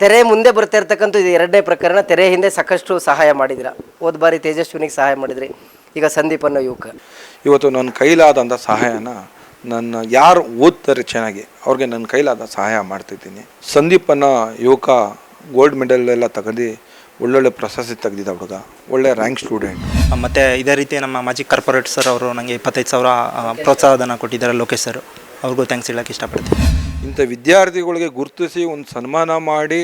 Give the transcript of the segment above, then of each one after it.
ತೆರೆ ಮುಂದೆ ಬರ್ತಾ ಇರ್ತಕ್ಕಂಥ ಇದು ಎರಡನೇ ಪ್ರಕರಣ. ತೆರೆ ಹಿಂದೆ ಸಾಕಷ್ಟು ಸಹಾಯ ಮಾಡಿದಿರ. ಹೋದ ಬಾರಿ ತೇಜಸ್ವಿನಿಗೆ ಸಹಾಯ ಮಾಡಿದ್ರಿ. ಈಗ ಸಂದೀಪ್ ಅನ್ನೋ ಯುವಕ. ಇವತ್ತು ನನ್ನ ಕೈಲಾದಂಥ ಸಹಾಯನ ನನ್ನ ಯಾರು ಓದ್ತಾರೆ ಚೆನ್ನಾಗಿ ಅವ್ರಿಗೆ ನನ್ನ ಕೈಲಾದ ಸಹಾಯ ಮಾಡ್ತಿದ್ದೀನಿ. ಸಂದೀಪ್ ಅನ್ನೋ ಯುವಕ ಗೋಲ್ಡ್ ಮೆಡಲ್ ಎಲ್ಲ ತಗೊಂಡು ಒಳ್ಳೊಳ್ಳೆ ಪ್ರಶಸ್ತಿ ತೆಗೆದಿದ್ದ ಹುಡುಗ. ಒಳ್ಳೆ ರ್ಯಾಂಕ್ ಸ್ಟೂಡೆಂಟ್ ಮತ್ತು ಇದೇ ರೀತಿ ನಮ್ಮ ಮಾಜಿ ಕಾರ್ಪೊರೇಟ್ ಸರ್ ಅವರು ನನಗೆ ಇಪ್ಪತ್ತೈದು ಸಾವಿರ ಪ್ರೋತ್ಸಾಹಧನ ಕೊಟ್ಟಿದ್ದಾರೆ ಲೋಕೇಶ್ ಸರ್ ಅವ್ರಿಗೂ ಥ್ಯಾಂಕ್ಸ್ ಹೇಳೋಕ್ಕೆ ಇಷ್ಟಪಡ್ತೀನಿ. ಇಂಥ ವಿದ್ಯಾರ್ಥಿಗಳಿಗೆ ಗುರುತಿಸಿ ಒಂದು ಸನ್ಮಾನ ಮಾಡಿ,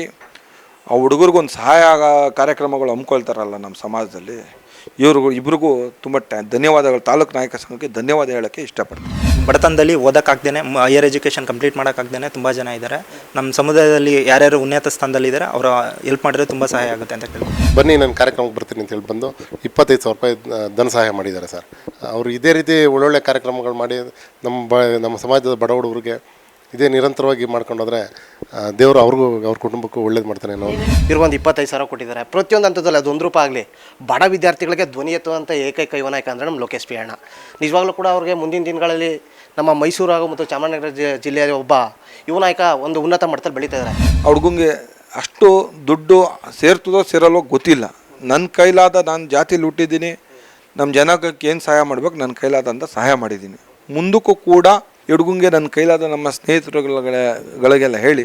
ಆ ಹುಡುಗರಿಗೊಂದು ಸಹಾಯ ಆಗೋ ಕಾರ್ಯಕ್ರಮಗಳು ಹಮ್ಮಿಕೊಳ್ತಾರಲ್ಲ ನಮ್ಮ ಸಮಾಜದಲ್ಲಿ, ಇವ್ರಿಗೂ, ಇಬ್ರಿಗೂ ತುಂಬ ಟ್ಯಾ ಧನ್ಯವಾದಗಳು. ತಾಲೂಕು ನಾಯಕ ಸಂಘಕ್ಕೆ ಧನ್ಯವಾದ ಹೇಳೋಕ್ಕೆ ಇಷ್ಟಪಡ್ತೀನಿ. ಬಡತನದಲ್ಲಿ ಓದೋಕ್ಕಾಗ್ದೇ ಹೈಯರ್ ಎಜುಕೇಷನ್ ಕಂಪ್ಲೀಟ್ ಮಾಡೋಕ್ಕಾಗ್ದೇ ತುಂಬ ಜನ ಇದ್ದಾರೆ ನಮ್ಮ ಸಮುದಾಯದಲ್ಲಿ ಯಾರ್ಯಾರು ಉನ್ನತ ಸ್ಥಾನದಲ್ಲಿದ್ದಾರೆ ಅವರ ಹೆಲ್ಪ್ ಮಾಡಿದ್ರೆ ತುಂಬ ಸಹಾಯ ಆಗುತ್ತೆ ಅಂತ ಕೇಳಿ ಬನ್ನಿ, ನಾನು ಕಾರ್ಯಕ್ರಮಕ್ಕೆ ಬರ್ತೀನಿ ಅಂತ ಹೇಳಿ ಬಂದು ಇಪ್ಪತ್ತೈದು ಸಾವಿರ ರೂಪಾಯಿ ಧನ ಸಹಾಯ ಮಾಡಿದ್ದಾರೆ ಸರ್. ಅವರು ಇದೇ ರೀತಿ ಒಳ್ಳೊಳ್ಳೆ ಕಾರ್ಯಕ್ರಮಗಳು ಮಾಡಿ, ನಮ್ಮ ನಮ್ಮ ಸಮಾಜದ ಬಡ ಹುಡುಗರಿಗೆ ಇದೇ ನಿರಂತರವಾಗಿ ಮಾಡ್ಕೊಂಡೋದ್ರೆ ದೇವರು ಅವ್ರಿಗೂ ಅವ್ರ ಕುಟುಂಬಕ್ಕೂ ಒಳ್ಳೇದು ಮಾಡ್ತಾನೆ ನಾವು ಇವ್ರಿಗೊಂದು ಇಪ್ಪತ್ತೈದು ಸಾವಿರ ಕೊಟ್ಟಿದ್ದಾರೆ. ಪ್ರತಿಯೊಂದು ಹಂತದಲ್ಲಿ ಅದು ಒಂದು ರೂಪಾಯಿ ಆಗಲಿ. ಬಡ ವಿದ್ಯಾರ್ಥಿಗಳಿಗೆ ಧ್ವನಿ ಎತ್ತುವಂಥ ಏಕೈಕ ಯುವನಾಯಕ ಅಂದರೆ ನಮ್ಮ ಲೋಕೇಶ್ ಪಿ ಅಣ್ಣ ನಿಜವಾಗ್ಲೂ ಕೂಡ ಅವ್ರಿಗೆ ಮುಂದಿನ ದಿನಗಳಲ್ಲಿ ನಮ್ಮ ಮೈಸೂರು ಹಾಗೂ ಮತ್ತು ಚಾಮರಾಜನಗರ ಜಿಲ್ಲೆಯ ಒಬ್ಬ ಯುವನಾಯಕ ಒಂದು ಉನ್ನತ ಮಟ್ಟದಲ್ಲಿ ಬೆಳೀತಾ ಇದ್ದಾರೆ. ಆ ಹುಡುಗಂಗೆ ಅಷ್ಟು ದುಡ್ಡು ಸೇರ್ತದೋ ಸೇರಲ್ಲೋ ಗೊತ್ತಿಲ್ಲ. ನನ್ನ ಕೈಲಾದ ನಾನು ಜಾತಿಲಿ ಹುಟ್ಟಿದ್ದೀನಿ. ನಮ್ಮ ಜನಕ್ಕೆ ಏನು ಸಹಾಯ ಮಾಡ್ಬೇಕು? ನನ್ನ ಕೈಲಾದಂಥ ಸಹಾಯ ಮಾಡಿದ್ದೀನಿ. ಮುಂದಕ್ಕೂ ಕೂಡ ಈ ಹುಡುಗಂಗೆ ನನ್ನ ಕೈಲಾದ ನಮ್ಮ ಸ್ನೇಹಿತರುಗಳಿಗೆಲ್ಲ ಹೇಳಿ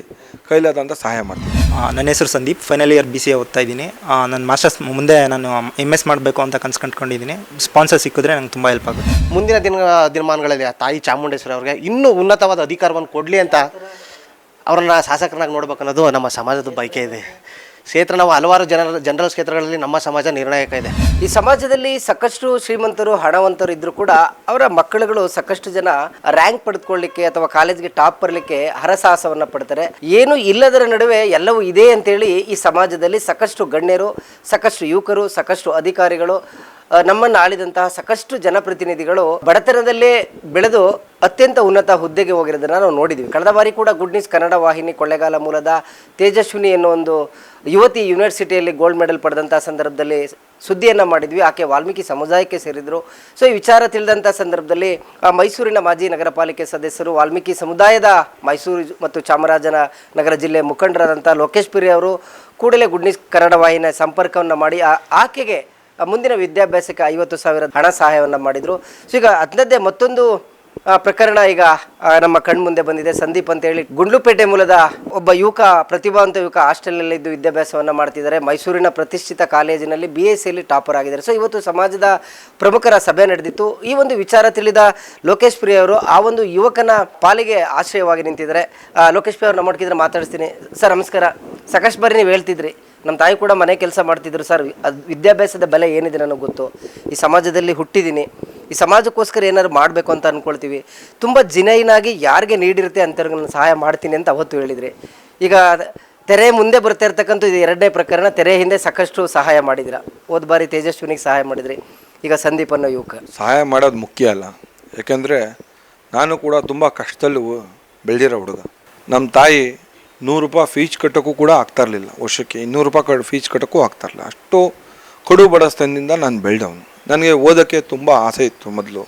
ಕೈಲಾದಂಥ ಸಹಾಯ ಮಾಡ್ತೀನಿ. ನನ್ನ ಹೆಸರು Sandeep. Final year B C A ಓದ್ತಾ ಇದ್ದೀನಿ. ನನ್ನ ಮಾಸ್ಟರ್ಸ್ ಮುಂದೆ ನಾನು ಎಂ ಎಸ್ ಮಾಡಬೇಕು ಅಂತ ಕನ್ಸು ಕಂಡ್ಕೊಂಡಿದ್ದೀನಿ ಸ್ಪಾನ್ಸರ್ ಸಿಕ್ಕಿದ್ರೆ ನಂಗೆ ತುಂಬ ಹೆಲ್ಪ್ ಆಗುತ್ತೆ. ಮುಂದಿನ ದಿನ ದಿನಮಾನಗಳಲ್ಲಿ ಆ ತಾಯಿ ಚಾಮುಂಡೇಶ್ವರಿ ಅವ್ರಿಗೆ ಇನ್ನೂ ಉನ್ನತವಾದ ಅಧಿಕಾರವನ್ನು ಕೊಡಲಿ ಅಂತ ಅವರನ್ನು ಶಾಸಕರನ್ನಾಗಿ ನೋಡ್ಬೇಕು ಅನ್ನೋದು ನಮ್ಮ ಸಮಾಜದ ಬಯಕೆ ಇದೆ. ಕ್ಷೇತ್ರ, ನಾವು ಹಲವಾರು ಜನರ, ಜನರಲ್ ಕ್ಷೇತ್ರಗಳಲ್ಲಿ ನಮ್ಮ ಸಮಾಜ ನಿರ್ಣಾಯಕ ಇದೆ. ಈ ಸಮಾಜದಲ್ಲಿ ಸಾಕಷ್ಟು ಶ್ರೀಮಂತರು, ಹಣವಂತರು ಇದ್ರೂ ಕೂಡ ಅವರ ಮಕ್ಕಳುಗಳು ಸಾಕಷ್ಟು ಜನ ರ್ಯಾಂಕ್ ಪಡೆದುಕೊಳ್ಳಿಕ್ಕೆ ಅಥವಾ ಕಾಲೇಜ್ಗೆ ಟಾಪ್ ಬರಲಿಕ್ಕೆ ಹರಸಾಹಸವನ್ನು ಪಡ್ತಾರೆ. ಏನು ಇಲ್ಲದರ ನಡುವೆ ಎಲ್ಲವೂ ಇದೆ ಅಂತೇಳಿ ಈ ಸಮಾಜದಲ್ಲಿ ಸಾಕಷ್ಟು ಗಣ್ಯರು, ಸಾಕಷ್ಟು ಯುವಕರು, ಸಾಕಷ್ಟು ಅಧಿಕಾರಿಗಳು ನಮ್ಮನ್ನು ಆಳಿದಂತಹ ಸಾಕಷ್ಟು ಜನಪ್ರತಿನಿಧಿಗಳು ಬಡತನದಲ್ಲೇ ಬೆಳೆದು ಅತ್ಯಂತ ಉನ್ನತ ಹುದ್ದೆಗೆ ಹೋಗಿರೋದನ್ನ ನಾವು ನೋಡಿದ್ವಿ. ಕಳೆದ ಬಾರಿ ಕೂಡ ಗುಡ್ ನ್ಯೂಸ್ ಕನ್ನಡ ವಾಹಿನಿ ಕೊಳ್ಳೇಗಾಲ ಮೂಲದ ತೇಜಸ್ವಿನಿ ಅನ್ನೋ ಒಂದು ಯುವತಿ ಯೂನಿವರ್ಸಿಟಿಯಲ್ಲಿ ಗೋಲ್ಡ್ ಮೆಡಲ್ ಪಡೆದಂಥ ಸಂದರ್ಭದಲ್ಲಿ ಸುದ್ದಿಯನ್ನು ಮಾಡಿದ್ವಿ. ಆಕೆ ವಾಲ್ಮೀಕಿ ಸಮುದಾಯಕ್ಕೆ ಸೇರಿದರು. ಸೊ ಈ ವಿಚಾರ ತಿಳಿದಂಥ ಸಂದರ್ಭದಲ್ಲಿ ಮೈಸೂರಿನ ಮಾಜಿ ನಗರ ಪಾಲಿಕೆ ಸದಸ್ಯರು ವಾಲ್ಮೀಕಿ ಸಮುದಾಯದ ಮೈಸೂರು ಮತ್ತು ಚಾಮರಾಜನ ನಗರ ಜಿಲ್ಲೆ ಮುಖಂಡರಾದಂಥ ಲೋಕೇಶ್ ಪುರಿ ಅವರು ಕೂಡಲೇ ಗುಡ್ ನ್ಯೂಸ್ ಕನ್ನಡ ವಾಹಿನಿಯ ಸಂಪರ್ಕವನ್ನು ಮಾಡಿ ಆಕೆಗೆ ಮುಂದಿನ ವಿದ್ಯಾಭ್ಯಾಸಕ್ಕೆ ಐವತ್ತು ಸಾವಿರ ಹಣ ಸಹಾಯವನ್ನು ಮಾಡಿದರು. ಸೊ ಈಗ ಅದನ್ನದ್ದೇ ಮತ್ತೊಂದು ಪ್ರಕರಣ ಈಗ ನಮ್ಮ ಕಣ್ಮುಂದೆ ಬಂದಿದೆ. ಸಂದೀಪ್ ಅಂತೇಳಿ ಗುಂಡ್ಲುಪೇಟೆ ಮೂಲದ ಒಬ್ಬ ಯುವಕ, ಪ್ರತಿಭಾವಂತ ಯುವಕ ಹಾಸ್ಟೆಲ್ನಲ್ಲಿ ಇದ್ದು ವಿದ್ಯಾಭ್ಯಾಸವನ್ನು ಮಾಡ್ತಿದ್ದಾರೆ. ಮೈಸೂರಿನ ಪ್ರತಿಷ್ಠಿತ ಕಾಲೇಜಿನಲ್ಲಿ ಬಿ ಎಸ್ ಸಿಯಲ್ಲಿ ಟಾಪರ್ ಆಗಿದ್ದಾರೆ. ಸೊ ಇವತ್ತು ಸಮಾಜದ ಪ್ರಮುಖರ ಸಭೆ ನಡೆದಿತ್ತು. ಈ ಒಂದು ವಿಚಾರ ತಿಳಿದ ಲೋಕೇಶ್ ಪ್ರಿಯ ಅವರು, ಆ ಒಂದು ಯುವಕನ ಪಾಲಿಗೆ ಆಶ್ರಯವಾಗಿ ನಿಂತಿದ್ದಾರೆ. ಲೋಕೇಶ್ ಪ್ರಿಯ ಅವರು ನಮ್ಮ ಒಟ್ಟಿಗಿದ್ರೆ ಮಾತಾಡಿಸ್ತೀನಿ. ಸರ್, ನಮಸ್ಕಾರ. ಸಾಕಷ್ಟು ಬಾರಿ ನೀವು ಹೇಳ್ತಿದ್ರಿ. ನಮ್ಮ ತಾಯಿ ಕೂಡ ಮನೆ ಕೆಲಸ ಮಾಡ್ತಿದ್ರು ಸರ್. ಅದು ವಿದ್ಯಾಭ್ಯಾಸದ ಬೆಲೆ ಏನಿದೆ ನನಗೆ ಗೊತ್ತು. ಈ ಸಮಾಜದಲ್ಲಿ ಹುಟ್ಟಿದ್ದೀನಿ. ಈ ಸಮಾಜಕ್ಕೋಸ್ಕರ ಏನಾದ್ರು ಮಾಡಬೇಕು ಅಂತ ಅಂದ್ಕೊಳ್ತೀವಿ ತುಂಬ ಜಿನೈನಾಗಿ ಯಾರಿಗೆ ನೀಡಿರುತ್ತೆ ಅಂಥವ್ರಿಗೆ ಸಹಾಯ ಮಾಡ್ತೀನಿ ಅಂತ ಅವತ್ತು ಹೇಳಿದ್ರಿ. ಈಗ ತೆರೆ ಮುಂದೆ ಬರ್ತಾ ಇರ್ತಕ್ಕಂಥ ಇದು ಎರಡನೇ ಪ್ರಕರಣ, ತೆರೆ ಹಿಂದೆ ಸಾಕಷ್ಟು ಸಹಾಯ ಮಾಡಿದಿರ ಹೋದ ಬಾರಿ ತೇಜಸ್ವಿನಿಗೆ ಸಹಾಯ ಮಾಡಿದ್ರಿ. ಈಗ ಸಂದೀಪ್ ಅನ್ನೋ ಯುವಕ. ಸಹಾಯ ಮಾಡೋದು ಮುಖ್ಯ ಅಲ್ಲ. ಯಾಕೆಂದರೆ ನಾನು ಕೂಡ ತುಂಬ ಕಷ್ಟದಲ್ಲೂ ಬೆಳೆದಿರೋ ಹುಡುಗ. ನಮ್ಮ ತಾಯಿ ನೂರು ರೂಪಾಯಿ ಫೀಸ್ ಕಟ್ಟೋಕ್ಕೂ ಕೂಡ ಆಗ್ತಾ ಇರಲಿಲ್ಲ. ವರ್ಷಕ್ಕೆ ಇನ್ನೂರು ರೂಪಾಯಿ ಕಟ್ ಫೀಸ್ ಕಟ್ಟೋಕ್ಕೂ ಆಗ್ತಾ ಇರಲಿಲ್ಲ. ಅಷ್ಟು ಕಡು ಬಡಸ್ತನದಿಂದ ನಾನು ಬೆಳೆದವನು. ನನಗೆ ಓದೋಕ್ಕೆ ತುಂಬ ಆಸೆ ಇತ್ತು ಮೊದಲು.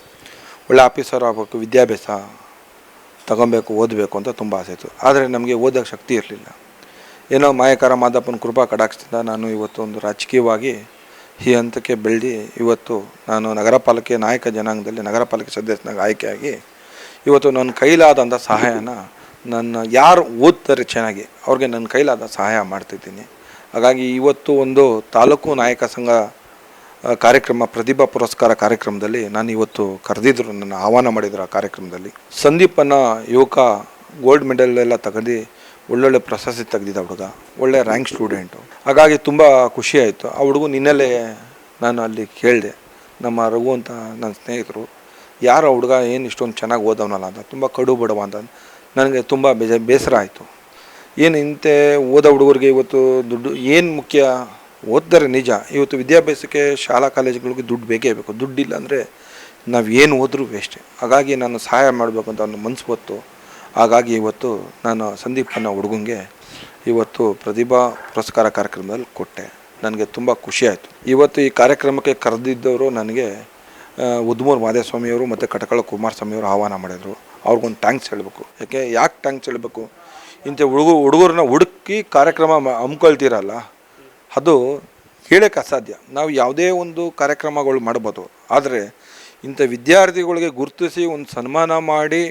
ಒಳ್ಳೆ ಆಫೀಸರ್ ಆಗಬೇಕು, ವಿದ್ಯಾಭ್ಯಾಸ ತಗೊಬೇಕು, ಓದಬೇಕು ಅಂತ ತುಂಬ ಆಸೆ ಇತ್ತು. ಆದರೆ ನಮಗೆ ಓದೋಕ್ಕೆ ಶಕ್ತಿ ಇರಲಿಲ್ಲ. ಏನೋ ಮಾಯಕಾರ ಮಾದಪ್ಪನ ಕೃಪಾ ಕಡಾಕ್ಷದಿಂದ ನಾನು ಇವತ್ತು ಒಂದು ರಾಜಕೀಯವಾಗಿ ಈ ಹಂತಕ್ಕೆ ಬೆಳೆದು ಇವತ್ತು ನಾನು ನಗರ ಪಾಲಿಕೆ ನಾಯಕ ಜನಾಂಗದಲ್ಲಿ ನಗರ ಪಾಲಿಕೆ ಸದಸ್ಯನಾಗಿ ಆಯ್ಕೆಯಾಗಿ ಇವತ್ತು ನನ್ನ ಕೈಲಾದಂಥ ಸಹಾಯನ ನನ್ನ ಯಾರು ಓದ್ತಾರೆ ಚೆನ್ನಾಗಿ ಅವ್ರಿಗೆ ನನ್ನ ಕೈಲಾದ ಸಹಾಯ ಮಾಡ್ತಿದ್ದೀನಿ. ಹಾಗಾಗಿ ಇವತ್ತು ಒಂದು ತಾಲೂಕು ನಾಯಕ ಸಂಘ ಕಾರ್ಯಕ್ರಮ, ಪ್ರತಿಭಾ ಪುರಸ್ಕಾರ ಕಾರ್ಯಕ್ರಮದಲ್ಲಿ ನಾನು ಇವತ್ತು ಕರೆದಿದ್ರು, ನನ್ನ ಆಹ್ವಾನ ಮಾಡಿದ್ರು ಆ ಕಾರ್ಯಕ್ರಮದಲ್ಲಿ. ಸಂದೀಪನ ಯುವಕ ಗೋಲ್ಡ್ ಮೆಡಲ್ ಎಲ್ಲ ತಗೊಂಡು ಒಳ್ಳೊಳ್ಳೆ ಪ್ರಶಸ್ತಿ ತೆಗೆದಿದ್ದ ಹುಡುಗ, ಒಳ್ಳೆ ರ್ಯಾಂಕ್ ಸ್ಟೂಡೆಂಟು ಹಾಗಾಗಿ ತುಂಬ ಖುಷಿ ಆಯಿತು. ಆ ಹುಡುಗ ನಿನ್ನೆಲೆ ನಾನು ಅಲ್ಲಿ ಕೇಳಿದೆ, ನಮ್ಮ ರಘು ಅಂತ ನನ್ನ ಸ್ನೇಹಿತರು, ಯಾರು ಹುಡುಗ ಏನು ಇಷ್ಟೊಂದು ಚೆನ್ನಾಗಿ ಓದವನಲ್ಲ ಅಂತ, ತುಂಬ ಕಡು ಬಡವ ಅಂತ ನನಗೆ ತುಂಬ ಬೇಜ, ಬೇಸರ ಆಯಿತು. ಏನು ಇಂತೆ ಓದೋ ಹುಡುಗರಿಗೆ ಇವತ್ತು ದುಡ್ಡು, ಏನು ಮುಖ್ಯ ಓದ್ತಾರೆ ನಿಜ. ಇವತ್ತು ವಿದ್ಯಾಭ್ಯಾಸಕ್ಕೆ ಶಾಲಾ ಕಾಲೇಜುಗಳಿಗೆ ದುಡ್ಡು ಬೇಕೇ ಬೇಕು. ದುಡ್ಡಿಲ್ಲ ಅಂದರೆ ನಾವು ಏನು ಓದ್ರೂ ವೇಸ್ಟೆ. ಹಾಗಾಗಿ ನಾನು ಸಹಾಯ ಮಾಡಬೇಕು ಅಂತ ಒಂದು ಮನಸ್ಸು ಹೊತ್ತು, ಹಾಗಾಗಿ ಇವತ್ತು ನಾನು ಸಂದೀಪ್ ಅನ್ನ ಹುಡುಗಂಗೆ ಇವತ್ತು ಪ್ರತಿಭಾ ಪುರಸ್ಕಾರ ಕಾರ್ಯಕ್ರಮದಲ್ಲಿ ಕೊಟ್ಟೆ. ನನಗೆ ತುಂಬ ಖುಷಿ ಆಯಿತು. ಇವತ್ತು ಈ ಕಾರ್ಯಕ್ರಮಕ್ಕೆ ಕರೆದಿದ್ದವರು ನನಗೆ ಉದ್ಮೂರು ಮಾದೇಸ್ವಾಮಿಯವರು ಮತ್ತು ಕಟಕಳ ಕುಮಾರಸ್ವಾಮಿಯವರು ಆಹ್ವಾನ ಮಾಡಿದರು. ಅವ್ರಿಗೊಂದು ಥ್ಯಾಂಕ್ಸ್ ಹೇಳಬೇಕು. ಯಾಕೆ? ಯಾಕೆ ಥ್ಯಾಂಕ್ಸ್ ಹೇಳಬೇಕು? ಇಂಥ ಹುಡುಗ, ಹುಡುಗರನ್ನ ಹುಡುಕಿ ಕಾರ್ಯಕ್ರಮ ಹಮ್ಕೊಳ್ತೀರಲ್ಲ? ಅದು ಹೇಳಕ್ಕೆ ಅಸಾಧ್ಯ. ನಾವು ಯಾವುದೇ ಒಂದು ಕಾರ್ಯಕ್ರಮಗಳು ಮಾಡ್ಬೋದು. ಆದರೆ ಇಂಥ ವಿದ್ಯಾರ್ಥಿಗಳಿಗೆ ಗುರುತಿಸಿ ಒಂದು ಸನ್ಮಾನ ಮಾಡಿ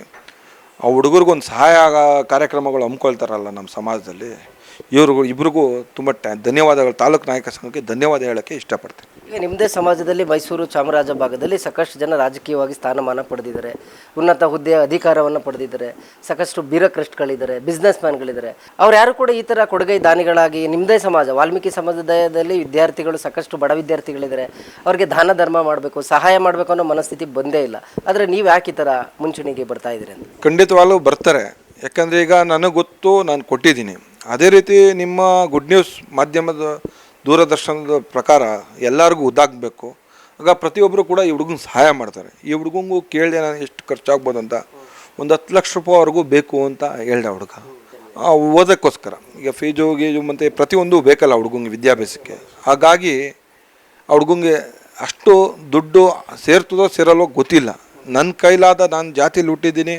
ಆ ಹುಡುಗರಿಗೊಂದು ಸಹಾಯ ಆಗೋ ಕಾರ್ಯಕ್ರಮಗಳು ಹಮ್ಮಿಕೊಳ್ತಾರಲ್ಲ ನಮ್ಮ ಸಮಾಜದಲ್ಲಿ. ಇವ್ರಿಗೂ ಇಬ್ರಿಗೂ ತುಂಬ ಧನ್ಯವಾದಗಳು. ತಾಲೂಕು ನಾಯಕ ಸಂಘಕ್ಕೆ ಧನ್ಯವಾದ ಹೇಳೋಕ್ಕೆ ಇಷ್ಟಪಡ್ತೀನಿ. ಈಗ ನಿಮ್ಮದೇ ಸಮಾಜದಲ್ಲಿ ಮೈಸೂರು ಚಾಮರಾಜ ಭಾಗದಲ್ಲಿ ಸಾಕಷ್ಟು ಜನ ರಾಜಕೀಯವಾಗಿ ಸ್ಥಾನಮಾನ ಪಡೆದಿದ್ದಾರೆ. ಉನ್ನತ ಹುದ್ದೆಯ ಅಧಿಕಾರವನ್ನು ಪಡೆದಿದ್ದಾರೆ. ಸಾಕಷ್ಟು ಬ್ಯೂರೋಕ್ರಸ್ಟ್ಗಳಿದ್ದಾರೆ ಬಿಸ್ನೆಸ್ ಮ್ಯಾನ್ಗಳಿದ್ದಾರೆ ಅವ್ರು ಯಾರು ಕೂಡ ಈ ಥರ ಕೊಡುಗೈ ದಾನಿಗಳಾಗಿ ನಿಮ್ಮದೇ ಸಮಾಜ ವಾಲ್ಮೀಕಿ ಸಮುದಾಯದಲ್ಲಿ ವಿದ್ಯಾರ್ಥಿಗಳು ಸಾಕಷ್ಟು ಬಡ ವಿದ್ಯಾರ್ಥಿಗಳಿದ್ದಾರೆ. ಅವ್ರಿಗೆ ದಾನ ಧರ್ಮ ಮಾಡಬೇಕು ಸಹಾಯ ಮಾಡಬೇಕು ಅನ್ನೋ ಮನಸ್ಥಿತಿ ಬಂದೇ ಇಲ್ಲ. ಆದರೆ ನೀವು ಯಾಕೆ ಈ ಥರ ಮುಂಚೂಣಿಗೆ ಬರ್ತಾ ಇದ್ದೀರಿ ಅಂತ? ಖಂಡಿತವಾಗ್ಲೂ ಬರ್ತಾರೆ. ಯಾಕಂದರೆ ಈಗ ನನಗೆ ಗೊತ್ತು, ನಾನು ಕೊಟ್ಟಿದ್ದೀನಿ. ಅದೇ ರೀತಿ ನಿಮ್ಮ ಗುಡ್ ನ್ಯೂಸ್ ಮಾಧ್ಯಮದ ದೂರದರ್ಶನದ ಪ್ರಕಾರ ಎಲ್ಲರಿಗೂ ಉದ್ದಾಗಬೇಕು. ಆಗ ಪ್ರತಿಯೊಬ್ಬರು ಕೂಡ ಈ ಹುಡುಗನ ಸಹಾಯ ಮಾಡ್ತಾರೆ. ಈ ಹುಡುಗಂಗೂ ಕೇಳಿದೆ ನಾನು ಎಷ್ಟು ಖರ್ಚಾಗ್ಬೋದು ಅಂತ ಒಂದು ಹತ್ತು ಲಕ್ಷ ರೂಪಾಯಿವರೆಗೂ ಬೇಕು ಅಂತ ಹೇಳ್ದೆ ಹುಡುಗ. ಓದೋಕ್ಕೋಸ್ಕರ. ಈಗ ಫೀಜು, ಗೀಜು ಮತ್ತು ಪ್ರತಿಯೊಂದು ಬೇಕಲ್ಲ ಹುಡುಗಂಗೆ ವಿದ್ಯಾಭ್ಯಾಸಕ್ಕೆ. ಹಾಗಾಗಿ ಹುಡುಗಂಗೆ ಅಷ್ಟು ದುಡ್ಡು ಸೇರ್ತದೋ ಸೇರಲ್ಲೋ ಗೊತ್ತಿಲ್ಲ. ನನ್ನ ಕೈಲಾದ ನಾನು ಜಾತಿಲಿ ಹುಟ್ಟಿದ್ದೀನಿ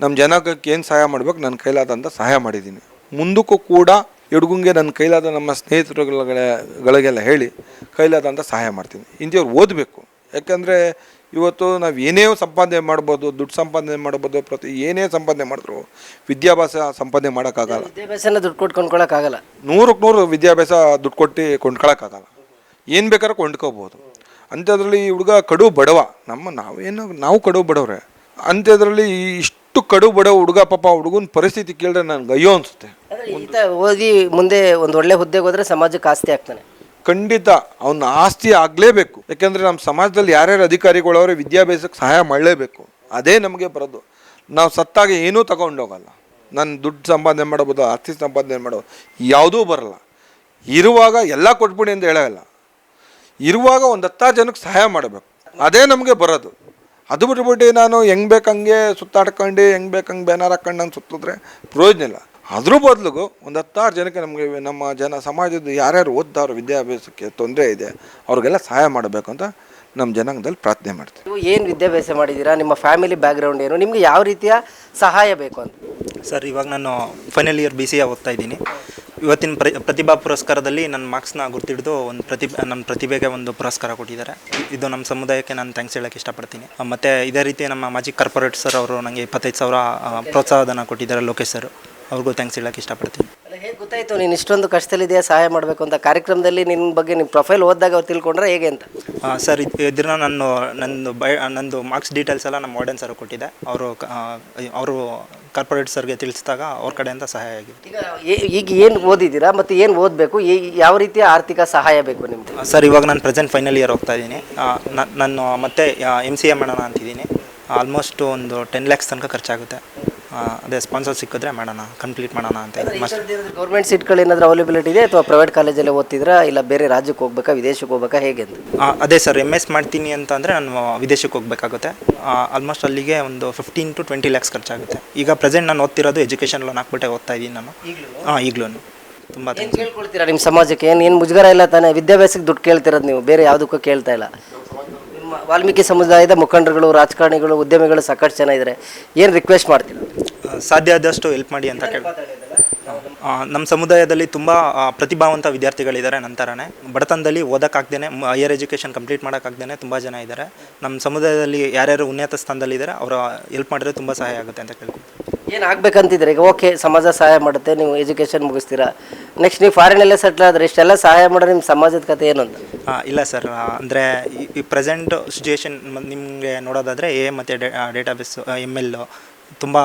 ನಮ್ಮ ಜನಕ್ಕೆ ಏನು ಸಹಾಯ ಮಾಡ್ಬೇಕು? ನನ್ನ ಕೈಲಾದಂಥ ಸಹಾಯ ಮಾಡಿದ್ದೀನಿ ಮುಂದಕ್ಕೂ ಕೂಡ ಎಡ್ಗುಂಗೆ ನನ್ನ ಕೈಲಾದ ನಮ್ಮ ಸ್ನೇಹಿತರುಗಳಿಗೆಲ್ಲ ಹೇಳಿ ಕೈಲಾದಂಥ ಸಹಾಯ ಮಾಡ್ತೀನಿ. ಇಂಥವ್ರು ಓದಬೇಕು. ಯಾಕಂದರೆ ಇವತ್ತು ನಾವು ಏನೇ ಸಂಪಾದನೆ ಮಾಡ್ಬೋದು ದುಡ್ಡು ಸಂಪಾದನೆ ಮಾಡ್ಬೋದು ಪ್ರತಿ ಏನೇ ಸಂಪಾದನೆ ಮಾಡಿದ್ರು ವಿದ್ಯಾಭ್ಯಾಸ ಸಂಪಾದನೆ ಮಾಡೋಕ್ಕಾಗಲ್ಲ. ವಿದ್ಯಾಭ್ಯಾಸನ ದುಡ್ಡು ಕೊಟ್ಟು ಕೊಂಡ್ಕೊಳ್ಳೋಕ್ಕಾಗಲ್ಲ ನೂರಕ್ಕೆ ನೂರು ವಿದ್ಯಾಭ್ಯಾಸ ದುಡ್ಡು ಕೊಟ್ಟು ಕೊಂಡ್ಕೊಳ್ಳೋಕ್ಕಾಗಲ್ಲ ಏನು ಬೇಕಾದ್ರೂ ಕೊಂಡ್ಕೋಬೋದು. ಅಂಥದ್ರಲ್ಲಿ ಈ ಹುಡುಗ ಕಡು ಬಡವ. ನಮ್ಮ ನಾವೇನು ನಾವು ಕಡು ಬಡವ್ರೆ. ಅಂಥದ್ರಲ್ಲಿ ಈ ಇಷ್ಟು ಕಡು ಬಡ ಹುಡುಗ ಪಾಪ ಹುಡುಗನ ಪರಿಸ್ಥಿತಿ ಕೇಳಿದ್ರೆ ನನಗೆ ಅಯ್ಯೋ ಅನಿಸುತ್ತೆ. ಹೋಗಿ ಈತ ಓದಿ ಮುಂದೆ ಒಂದು ಒಳ್ಳೆ ಹುದ್ದೆಗೆ ಹೋದ್ರೆ ಸಮಾಜಕ್ಕೆ ಆಸ್ತಿ ಆಗ್ತಾನೆ. ಖಂಡಿತ ಅವನ ಆಸ್ತಿ ಆಗಲೇಬೇಕು. ಯಾಕೆಂದರೆ ನಮ್ಮ ಸಮಾಜದಲ್ಲಿ ಯಾರ್ಯಾರು ಅಧಿಕಾರಿಗಳವ್ರೆ ವಿದ್ಯಾಭ್ಯಾಸಕ್ಕೆ ಸಹಾಯ ಮಾಡಲೇಬೇಕು. ಅದೇ ನಮಗೆ ಬರೋದು. ನಾವು ಸತ್ತಾಗ ಏನೂ ತಗೊಂಡೋಗಲ್ಲ. ನಾನು ದುಡ್ಡು ಸಂಪಾದನೆ ಮಾಡ್ಬೋದು ಆಸ್ತಿ ಸಂಪಾದನೆ ಮಾಡೋದು ಯಾವುದೂ ಬರಲ್ಲ. ಇರುವಾಗ ಎಲ್ಲ ಕೊಟ್ಬಿಡಿ ಅಂತ ಹೇಳಲ್ಲ. ಇರುವಾಗ ಒಂದು ಹತ್ತಾರು ಜನಕ್ಕೆ ಸಹಾಯ ಮಾಡಬೇಕು. ಅದೇ ನಮಗೆ ಬರೋದು. ಅದು ಬಿಟ್ಬಿಟ್ಟು ನಾನು ಹೆಂಗೆ ಬೇಕಂಗೆ ಸುತ್ತಾಡ್ಕೊಂಡು ಹೆಂಗೆ ಬೇಕಂಗೆ ಬ್ಯಾನರ್ ಹಾಕೊಂಡು ನಾನು ಸುತ್ತಿದ್ರೆ ಪ್ರಯೋಜನ ಇಲ್ಲ. ಅದ್ರ ಬದಲಿಗೂ ಒಂದು ಹತ್ತಾರು ಜನಕ್ಕೆ ನಮಗೆ ನಮ್ಮ ಜನ ಸಮಾಜದ ಯಾರ್ಯಾರು ಓದ್ದಾರೋ ವಿದ್ಯಾಭ್ಯಾಸಕ್ಕೆ ತೊಂದರೆ ಇದೆ ಅವ್ರಿಗೆಲ್ಲ ಸಹಾಯ ಮಾಡಬೇಕು ಅಂತ ನಮ್ಮ ಜನಾಂಗದಲ್ಲಿ ಪ್ರಾರ್ಥನೆ ಮಾಡ್ತೀವಿ. ನೀವು ಏನು ವಿದ್ಯಾಭ್ಯಾಸ ಮಾಡಿದ್ದೀರಾ ನಿಮ್ಮ ಫ್ಯಾಮಿಲಿ ಬ್ಯಾಕ್ಗ್ರೌಂಡ್ ಏನು? ನಿಮಗೆ ಯಾವ ರೀತಿಯ ಸಹಾಯ ಬೇಕು ಅಂತ? ಸರ್ ಇವಾಗ ನಾನು final year B C A ಓದ್ತಾ ಇದ್ದೀನಿ. ಇವತ್ತಿನ ಪ್ರ ಪ್ರತಿಭಾ ಪುರಸ್ಕಾರದಲ್ಲಿ ನನ್ನ ಮಾರ್ಕ್ಸ್ನ ಗುರ್ತಿಡಿದು ಒಂದು ಪ್ರತಿ ನಮ್ಮ ಪ್ರತಿಭೆಗೆ ಒಂದು ಪುರಸ್ಕಾರ ಕೊಟ್ಟಿದ್ದಾರೆ. ಇದು ನಮ್ಮ ಸಮುದಾಯಕ್ಕೆ ನಾನು ಥ್ಯಾಂಕ್ಸ್ ಹೇಳೋಕ್ಕೆ ಇಷ್ಟಪಡ್ತೀನಿ. ಮತ್ತು ಇದೇ ರೀತಿ ನಮ್ಮ ಮಾಜಿ ಕಾರ್ಪೊರೇಟ್ ಸರ್ ಅವರು ನನಗೆ ಇಪ್ಪತ್ತೈದು ಸಾವಿರ ಪ್ರೋತ್ಸಾಹಧನ ಕೊಟ್ಟಿದ್ದಾರೆ ಲೋಕೇಶ್ ಸರ್ ಅವ್ರಿಗೂ ಥ್ಯಾಂಕ್ಸ್ ಹೇಳೋಕ್ಕೆ ಇಷ್ಟಪಡ್ತೀನಿ. ಗೊತ್ತಾಯಿತು ಹೇಗೆ ಗೊತ್ತಾಯ್ತು? ನೀನು ಇಷ್ಟೊಂದು ಕಷ್ಟದಲ್ಲಿದೆಯಾ? ಸಹಾಯ ಮಾಡಬೇಕು ಅಂತ ಕಾರ್ಯಕ್ರಮದಲ್ಲಿ ನಿನ್ನ ಬಗ್ಗೆ ನಿಮ್ಮ ಪ್ರೊಫೈಲ್ ಓದಿದಾಗ ಅವ್ರು ತಿಳ್ಕೊಂಡ್ರೆ ಹೇಗೆ ಅಂತ? ಸರ್ ಇದ್ರ ನಾನು ನಂದು ಬೈ ನಂದು ಮಾರ್ಕ್ಸ್ ಡೀಟೇಲ್ಸ್ ಎಲ್ಲ ನಮ್ಮ ವಾರ್ಡನ್ ಸರ್ ಕೊಟ್ಟಿದ್ದೆ. ಅವರು ಅವರು ಕಾರ್ಪೊರೇಟ್ ಸರ್ಗೆ ತಿಳಿಸಿದಾಗ ಅವ್ರ ಕಡೆಯಿಂದ ಸಹಾಯ ಆಗಿದೆ. ಈಗ ಏ- ಈಗ ಏನು ಓದಿದ್ದೀರಾ? ಮತ್ತು ಏನು ಓದಬೇಕು? ಯಾವ ರೀತಿಯ ಆರ್ಥಿಕ ಸಹಾಯ ಬೇಕು ನಿಮಗೆ ಸರ್ ಇವಾಗ ನಾನು ಪ್ರೆಸೆಂಟ್ ಫೈನಲ್ ಇಯರ್ ಹೋಗ್ತಾ ಇದ್ದೀನಿ. ನಾನು ಮತ್ತೆ ಎಂ ಸಿ ಎ ಮಾಡೋಣ ಅಂತಿದ್ದೀನಿ. ಆಲ್ಮೋಸ್ಟ್ ಒಂದು ಟೆನ್ ಲ್ಯಾಕ್ಸ್ ತನಕ ಖರ್ಚಾಗುತ್ತೆ. ಅದೇ ಸ್ಪಾನ್ಸರ್ ಸಿಕ್ಕಿದ್ರೆ ಮಾಡೋಣ ಕಂಪ್ಲೀಟ್ ಮಾಡೋಣ ಅಂತ ಗೌರ್ಮೆಂಟ್ ಸೀಟ್ಗಳು ಏನಾದರೂ ಅವೈಲೇಬಿಲಿಟಿ ಇದೆ ಅಥವಾ ಪ್ರೈವೇಟ್ ಕಾಲೇಜಲ್ಲಿ ಓದ್ತಿದ್ರಾ ಇಲ್ಲ ಬೇರೆ ರಾಜ್ಯಕ್ಕೆ ಹೋಗ್ಬೇಕಾ ವಿದೇಶಕ್ಕೆ ಹೋಗ್ಬೇಕಾ ಹೇಗೆ ಅಂತ? ಅದೇ ಸರ್ ಎಂ ಎಸ್ ಮಾಡ್ತೀನಿ ಅಂತ ಅಂದರೆ ನಾನು ವಿದೇಶಕ್ಕೆ ಹೋಗಬೇಕಾಗುತ್ತೆ. ಆಲ್ಮೋಸ್ಟ್ ಅಲ್ಲಿಗೆ ಒಂದು ಫಿಫ್ಟೀನ್ ಟು ಟ್ವೆಂಟಿ ಲ್ಯಾಕ್ಸ್ ಖರ್ಚಾಗುತ್ತೆ. ಈಗ ಪ್ರೆಸೆಂಟ್ ನಾನು ಓದ್ತಿರೋದು ಎಜುಕೇಷನ್ ಲೋನ್ ಹಾಕ್ಬಿಟ್ಟೆ ಓದ್ತಾ ಇದ್ದೀನಿ ನಾನು. ಹಾಂ ಈಗಲೂ ತುಂಬ ಏನು ಕೇಳ್ಕೊಳ್ತೀರಾ ನಿಮ್ಮ ಸಮಾಜಕ್ಕೆ? ಏನು ಏನು ಮುಜುಗರ ಇಲ್ಲ ತಾನೇ? ವಿದ್ಯಾಭ್ಯಾಸಕ್ಕೆ ದುಡ್ಡು ಕೇಳ್ತಿರೋದು ನೀವು ಬೇರೆ ಯಾವುದಕ್ಕೂ ಕೇಳ್ತಾ ಇಲ್ಲ. ನಿಮ್ಮ ವಾಲ್ಮೀಕಿ ಸಮುದಾಯದ ಮುಖಂಡರುಗಳು ರಾಜಕಾರಣಿಗಳು ಉದ್ಯಮಿಗಳು ಸಾಕಷ್ಟು ಜನ ಇದ್ದಾರೆ. ಏನು ರಿಕ್ವೆಸ್ಟ್ ಮಾಡ್ತೀರಾ? ಸಾಧ್ಯ ಆದಷ್ಟು ಹೆಲ್ಪ್ ಮಾಡಿ ಅಂತ ಕೇಳಿ. ನಮ್ಮ ಸಮುದಾಯದಲ್ಲಿ ತುಂಬ ಪ್ರತಿಭಾವಂತ ವಿದ್ಯಾರ್ಥಿಗಳಿದ್ದಾರೆ ನಂತರನೇ ಬಡತನದಲ್ಲಿ ಓದೋಕ್ಕಾಗ್ದೇ ಹೈಯರ್ ಎಜುಕೇಷನ್ ಕಂಪ್ಲೀಟ್ ಮಾಡೋಕ್ಕಾಗ್ದೇ ತುಂಬ ಜನ ಇದ್ದಾರೆ. ನಮ್ಮ ಸಮುದಾಯದಲ್ಲಿ ಯಾರ್ಯಾರು ಉನ್ನತ ಸ್ಥಾನದಲ್ಲಿದ್ದಾರೆ ಅವರ ಹೆಲ್ಪ್ ಮಾಡಿದ್ರೆ ತುಂಬ ಸಹಾಯ ಆಗುತ್ತೆ ಅಂತ ಕೇಳ್ಕೊತೀನಿ ಏನು ಆಗ್ಬೇಕಂತಿದ್ರೆ ಈಗ ಓಕೆ ಸಮಾಜ ಸಹಾಯ ಮಾಡುತ್ತೆ ನೀವು ಎಜುಕೇಷನ್ ಮುಗಿಸ್ತೀರಾ. ನೆಕ್ಸ್ಟ್ ನೀವು ಫಾರಿನಲ್ಲೇ ಸೆಟ್ಲ್ ಆದರೆ ಇಷ್ಟೆಲ್ಲ ಸಹಾಯ ಮಾಡೋ ನಿಮ್ಮ ಸಮಾಜದ ಕತೆ ಏನು ಅಂತ? ಇಲ್ಲ ಸರ್ ಅಂದರೆ ಈ ಪ್ರೆಸೆಂಟ್ ಸಿಚುಯೇಷನ್ ನಿಮಗೆ ನೋಡೋದಾದರೆ ಎ ಮತ್ತು ಡೇಟಾಬೇಸ್ ಎಂ ಎಲ್ ತುಂಬ